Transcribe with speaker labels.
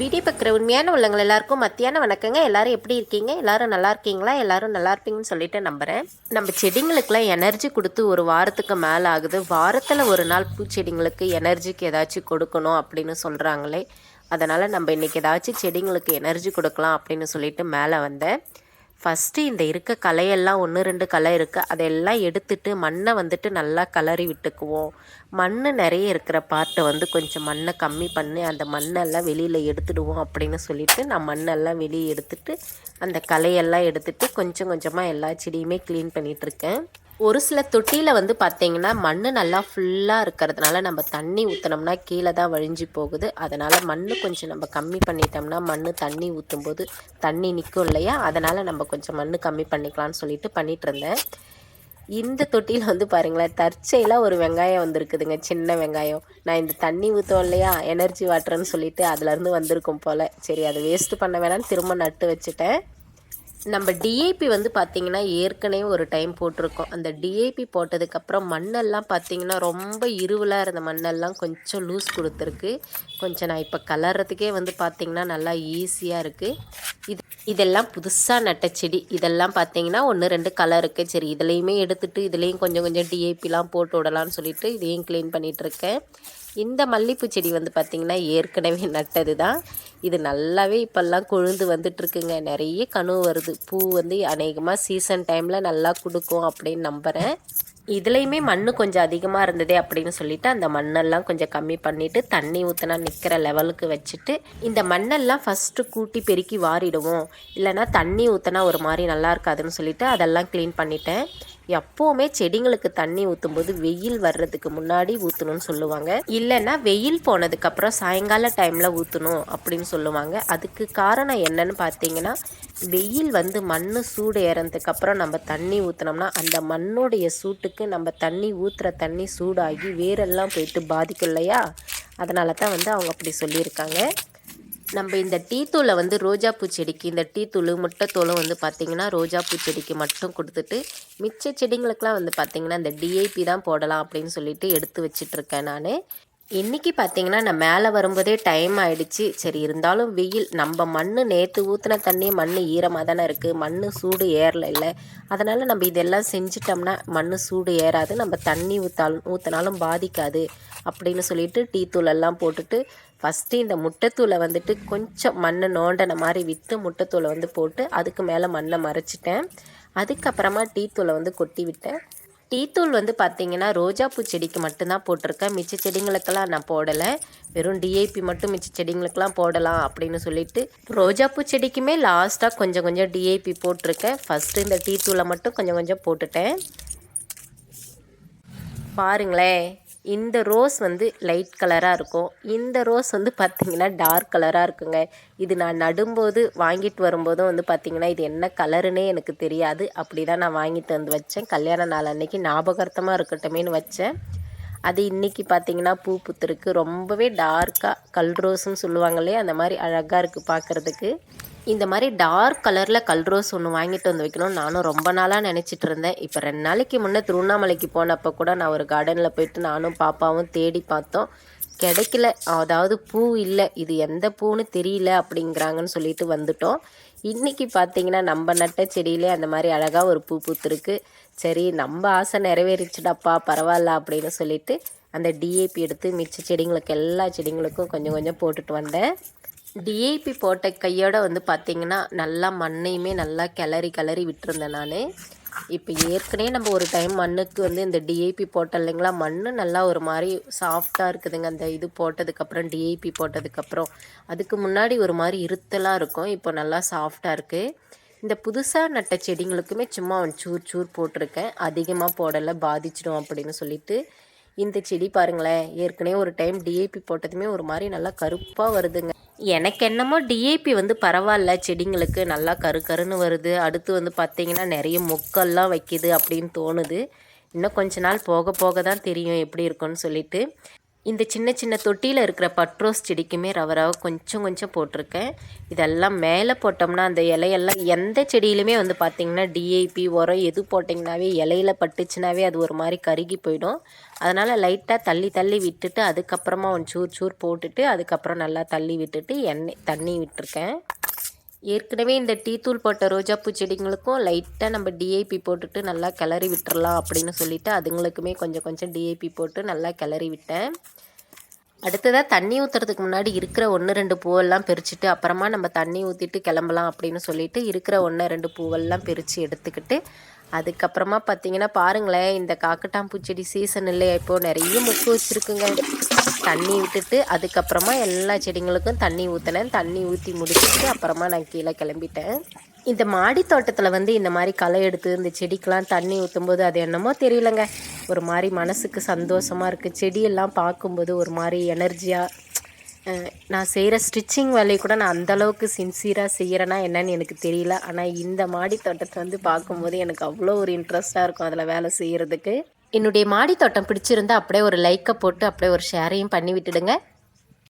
Speaker 1: Video பார்க்குற உண்மையான உள்ளவங்கள் எல்லாருக்கும் மத்தியான வணக்கங்க. எல்லாரும் எப்படி இருக்கீங்க? எல்லாரும் நல்லா இருக்கீங்களா? எல்லாரும் நல்லா இருப்பீங்கன்னு சொல்லிட்டு நம்புகிறேன் நம்ம செடிங்களுக்கெல்லாம் எனர்ஜி கொடுத்து ஒரு வாரத்துக்கு மேலே ஆகுது. வாரத்தில் ஒரு நாள் பூச்செடிங்களுக்கு எனர்ஜிக்கு ஏதாச்சும் கொடுக்கணும் அப்படின்னு சொல்கிறாங்களே அதனால் நம்ம இன்றைக்கி ஏதாச்சும் செடிங்களுக்கு எனர்ஜி கொடுக்கலாம் அப்படின்னு சொல்லிட்டு மேலே வந்தேன். ஃபஸ்ட்டு இந்த இருக்க களையெல்லாம் ஒன்று ரெண்டு களை இருக்குது அதெல்லாம் எடுத்துட்டு மண்ணை வந்துட்டு நல்லா கலரி விட்டுக்குவோம். மண் நிறைய இருக்கிற பார்ட்டை வந்து கொஞ்சம் மண்ணை கம்மி பண்ணி அந்த மண்ணெல்லாம் வெளியில் எடுத்துடுவோம் அப்படின்னு சொல்லிட்டு நான் மண்ணெல்லாம் வெளியே எடுத்துட்டு அந்த களையெல்லாம் எடுத்துட்டு கொஞ்சம் கொஞ்சமாக எல்லா செடியுமே க்ளீன் பண்ணிகிட்ருக்கேன் ஒரு சில தொட்டியில் வந்து பார்த்தீங்கன்னா மண் நல்லா ஃபுல்லாக இருக்கிறதுனால நம்ம தண்ணி ஊற்றினோம்னா கீழே தான் வழிஞ்சு போகுது. அதனால் மண் கொஞ்சம் நம்ம கம்மி பண்ணிட்டோம்னா மண் தண்ணி ஊற்றும் போது தண்ணி நிற்கும் இல்லையா? அதனால் நம்ம கொஞ்சம் மண் கம்மி பண்ணிக்கலாம்னு சொல்லிட்டு பண்ணிகிட்டு இருந்தேன். இந்த தொட்டியில் வந்து பாருங்களேன் தற்செயலாக ஒரு வெங்காயம் வந்திருக்குதுங்க சின்ன வெங்காயம். நான் இந்த தண்ணி ஊற்றோம் இல்லையா? எனர்ஜி வாட்டர்னு சொல்லிட்டு அதுலேருந்து வந்திருக்கும் போல். சரி அதை வேஸ்ட்டு பண்ண வேணாம்னு திரும்ப நட்டு வச்சுட்டேன். நம்ம டிஏபி வந்து பார்த்திங்கன்னா ஏற்கனவே ஒரு டைம் போட்டிருக்கோம். அந்த டிஏபி போட்டதுக்கப்புறம் மண்ணெல்லாம் பார்த்திங்கன்னா ரொம்ப இருவலாக இருந்த மண்ணெல்லாம் கொஞ்சம் லூஸ் கொடுத்துருக்கு. கொஞ்சம் நான் இப்போ கலர்றதுக்கே வந்து பார்த்திங்கன்னா நல்லா ஈஸியாக இருக்குது இது இதெல்லாம் புதுசாக நட்ட செடி. இதெல்லாம் பார்த்திங்கன்னா ஒன்று ரெண்டு கலர் இருக்குது சரி இதுலேயுமே எடுத்துகிட்டு இதுலேயும் கொஞ்சம் கொஞ்சம் டிஏபிலாம் போட்டு விடலான்னு சொல்லிட்டு இதையும் க்ளீன் பண்ணிகிட்ருக்கேன் இந்த மல்லிப்பூ செடி வந்து பார்த்திங்கன்னா ஏற்கனவே நட்டது தான் இது நல்லாவே இப்போல்லாம் கொழுந்து வந்துட்டுருக்குங்க. நிறைய கனவு வருது. பூ வந்து அநேகமாக சீசன் டைமில் நல்லா கொடுக்கும் அப்படின்னு நம்புகிறேன் இதுலேயுமே மண் கொஞ்சம் அதிகமாக இருந்ததே அப்படின்னு சொல்லிட்டு அந்த மண்ணெல்லாம் கொஞ்சம் கம்மி பண்ணிவிட்டு தண்ணி ஊற்றினா நிற்கிற லெவலுக்கு வச்சுட்டு இந்த மண்ணெல்லாம் ஃபஸ்ட்டு கூட்டி பெருக்கி வாரிடுவோம். இல்லைனா தண்ணி ஊற்றினா ஒரு மாதிரி நல்லா இருக்காதுன்னு சொல்லிட்டு அதெல்லாம் க்ளீன் பண்ணிட்டேன். எப்போவுமே செடிங்களுக்கு தண்ணி ஊற்றும்போது வெயில் வர்றதுக்கு முன்னாடி ஊற்றணும்னு சொல்லுவாங்க. இல்லைன்னா வெயில் போனதுக்கப்புறம் சாயங்கால டைமில் ஊற்றணும் அப்படின்னு சொல்லுவாங்க. அதுக்கு காரணம் என்னன்னு பார்த்தீங்கன்னா வெயில் வந்து மண் சூடு ஏறதுக்கப்புறம் நம்ம தண்ணி ஊற்றினோம்னா அந்த மண்ணுடைய சூட்டுக்கு நம்ம தண்ணி ஊற்றுற தண்ணி சூடாகி வேரெல்லாம் போயிட்டு பாதிக்கும் இல்லையா? அதனால தான் வந்து அவங்க அப்படி சொல்லியிருக்காங்க. நம்ம இந்த டீ தூளை வந்து ரோஜா பூச்செடிக்கு இந்த டீ தூள் முட்டைத்தூளும் வந்து பார்த்திங்கன்னா ரோஜா பூச்செடிக்கு மட்டும் கொடுத்துட்டு மிச்ச செடிங்களுக்கெலாம் வந்து பார்த்திங்கன்னா இந்த டிஐபி தான் போடலாம் அப்படின்னு சொல்லிட்டு எடுத்து வச்சிட்ருக்கேன் நான். இன்றைக்கி பார்த்தீங்கன்னா நான் மேலே வரும்போதே டைம் ஆகிடுச்சு சரி இருந்தாலும் வெயில் நம்ம மண் நேற்று ஊற்றின தண்ணி மண் ஈரமாக தானே இருக்குது மண் சூடு ஏறல இல்லை. அதனால் நம்ம இதெல்லாம் செஞ்சிட்டோம்னா மண் சூடு ஏறாது. நம்ம தண்ணி ஊற்றாலும் ஊற்றினாலும் பாதிக்காது அப்படின்னு சொல்லிட்டு டீ தூளெல்லாம் போட்டுட்டு ஃபஸ்ட்டு இந்த முட்டைத்தூளை வந்துட்டு கொஞ்சம் மண்ணை நோண்டின மாதிரி விற்று முட்டைத்தூளை வந்து போட்டு அதுக்கு மேலே மண்ணை மறைச்சிட்டேன். அதுக்கப்புறமா டீ தூளை வந்து கொட்டி விட்டேன். டீத்தூள் வந்து பார்த்தீங்கன்னா ரோஜாப்பூ செடிக்கு மட்டும்தான் போட்டிருக்கேன். மிச்ச செடிங்களுக்கெல்லாம் நான் போடலை. வெறும் டிஏபி மட்டும் மிச்ச செடிங்களுக்கெல்லாம் போடலாம் அப்படின்னு சொல்லிட்டு ரோஜாப்பூ செடிக்குமே லாஸ்ட்டாக கொஞ்சம் கொஞ்சம் டிஏபி போட்டிருக்கேன். ஃபஸ்ட்டு இந்த டீத்தூளை மட்டும் கொஞ்சம் கொஞ்சம் போட்டுட்டேன். பாருங்களேன். இந்த ரோஸ் வந்து லைட் கலராக இருக்கும். இந்த ரோஸ் வந்து பார்த்திங்கன்னா டார்க் கலராக இருக்குங்க. இது நான் நடும்போது வாங்கிட்டு வரும்போதும் வந்து பார்த்திங்கன்னா இது என்ன கலருன்னே எனக்கு தெரியாது. அப்படி தான் நான் வாங்கிட்டு வந்து வச்சேன். கல்யாண நாள் அன்னைக்கு ஞாபகார்த்தமாக இருக்கட்டுமேனு வச்சேன். அது இன்றைக்கி பார்த்திங்கன்னா பூ புத்துருக்கு. ரொம்பவே டார்க்காக கல் ரோஸ்ன்னு சொல்லுவாங்க இல்லையா? அந்த மாதிரி அழகாக இருக்குது பார்க்குறதுக்கு இந்த மாதிரி டார்க் கலரில் கல் ரோஸ் ஒன்று வாங்கிட்டு வந்து வைக்கணும்னு நானும் ரொம்ப நாளாக நினச்சிட்டு இருந்தேன். இப்போ ரெண்டு நாளைக்கு முன்னே திருவண்ணாமலைக்கு போனப்போ கூட நான் ஒரு கார்டனில் போயிட்டு நானும் பாப்பாவும் தேடி பார்த்தோம். கிடைக்கல. அதாவது பூ இல்லை. இது எந்த பூன்னு தெரியல அப்படிங்கிறாங்கன்னு சொல்லிட்டு வந்துட்டோம். இன்றைக்கி பார்த்தீங்கன்னா நம்ம நட்ட செடியிலே அந்த மாதிரி அழகாக ஒரு பூ பூத்துருக்கு. சரி நம்ம ஆசை நிறைவேறிச்சுடாப்பா பரவாயில்ல அப்படின்னு சொல்லிட்டு அந்த டிஏபி எடுத்து மிச்ச செடிங்களுக்கு எல்லா செடிங்களுக்கும் கொஞ்சம் கொஞ்சம் போட்டுட்டு வந்தேன். டிஏபி போட்ட கையோட வந்து பார்த்திங்கன்னா நல்லா மண்ணையுமே நல்லா கிளறி கிளறி விட்டுருந்தேன் நான். இப்போ ஏற்கனவே நம்ம ஒரு டைம் மண்ணுக்கு வந்து இந்த டிஏபி போட்டோம் இல்லைங்களா? மண் நல்லா ஒரு மாதிரி சாஃப்டாக இருக்குதுங்க. அந்த இது போட்டதுக்கப்புறம் டிஏபி போட்டதுக்கப்புறம் அதுக்கு முன்னாடி ஒரு மாதிரி இருத்தலாக இருக்கும். இப்போ நல்லா சாஃப்டாக இருக்குது இந்த புதுசாக நட்ட செடிங்களுக்குமே சும்மா சூர் சூர் போட்டிருக்கேன். அதிகமாக போடலை பாதிச்சிடும் அப்படின்னு சொல்லிட்டு. இந்த செடி பாருங்களேன். ஏற்கனவே ஒரு டைம் டிஏபி போட்டதுமே ஒரு மாதிரி நல்லா கருப்பாக வருதுங்க. எனக்கு என்னமோ டிஏபி வந்து பரவாயில்ல செடிங்களுக்கு நல்லா கரு கருன்னு வருது. அடுத்து வந்து பார்த்திங்கன்னா நிறைய மொக்கெல்லாம் வைக்கிது அப்படின்னு தோணுது. இன்னும் கொஞ்ச நாள் போக போக தான் தெரியும் எப்படி இருக்குன்னு சொல்லிட்டு. இந்த சின்ன சின்ன தொட்டியில் இருக்கிற பட்ரோஸ் செடிக்குமே ரவ ரவை கொஞ்சம் கொஞ்சம் போட்டிருக்கேன். இதெல்லாம் மேலே போட்டோம்னா அந்த இலையெல்லாம் எந்த செடியிலுமே வந்து பார்த்திங்கன்னா டிஐபி உரம் எது போட்டிங்கனாவே இலையில பட்டுச்சுனாவே அது ஒரு மாதிரி கருகி போயிடும். அதனால் லைட்டாக தள்ளி தள்ளி விட்டுட்டு அதுக்கப்புறமா ஒன் சூர் சூர் போட்டுட்டு அதுக்கப்புறம் நல்லா தள்ளி விட்டுட்டு எண்ணெய் தண்ணி விட்டுருக்கேன். ஏற்கனவே இந்த டீத்தூள் போட்ட ரோஜாப்பூ செடிங்களுக்கும் லைட்டாக நம்ம டிஐபி போட்டுட்டு நல்லா கிளறி விட்டுறலாம் அப்படின்னு சொல்லிட்டு அதுங்களுக்குமே கொஞ்சம் கொஞ்சம் டிஐபி போட்டு நல்லா கிளறி விட்டேன். அடுத்ததாக தண்ணி ஊற்றுறதுக்கு முன்னாடி இருக்கிற ஒன்று ரெண்டு பூவெல்லாம் பிரிச்சுட்டு அப்புறமா நம்ம தண்ணி ஊற்றிட்டு கிளம்பலாம் அப்படின்னு சொல்லிட்டு இருக்கிற ஒன்று ரெண்டு பூவெல்லாம் பிரித்து எடுத்துக்கிட்டு அதுக்கப்புறமா பார்த்தீங்கன்னா பாருங்களேன் இந்த காக்கட்டாம்பூச்செடி சீசன் இல்லையா? இப்போது நிறைய முக்கு வச்சுருக்குங்க. தண்ணி விட்டுட்டு அதுக்கப்புறமா எல்லா செடிங்களுக்கும் தண்ணி ஊற்றினேன் தண்ணி ஊற்றி முடிச்சுட்டு அப்புறமா நான் கீழே கிளம்பிட்டேன். இந்த மாடி தோட்டத்தில் வந்து இந்த மாதிரி களை எடுத்து இந்த செடிக்கெலாம் தண்ணி ஊற்றும்போது அது என்னமோ தெரியலங்க. ஒரு மாதிரி மனசுக்கு சந்தோஷமாக இருக்குது செடியெல்லாம் பார்க்கும்போது ஒரு மாதிரி எனர்ஜியாக நான் செய்கிற ஸ்டிச்சிங் வேலையை கூட நான் அந்தளவுக்கு சின்சியராக செய்கிறேன்னா என்னன்னு எனக்கு தெரியல. ஆனால் இந்த மாடி தோட்டத்தை வந்து பார்க்கும்போது எனக்கு அவ்வளோ ஒரு இன்ட்ரெஸ்ட்டாக இருக்கும் அதில் வேலை செய்கிறதுக்கு என்னுடைய மாடி தோட்டம் பிடிச்சிருந்தா அப்படியே ஒரு லைக்கை போட்டு அப்படியே ஒரு ஷேரையும் பண்ணி விட்டுடுங்க.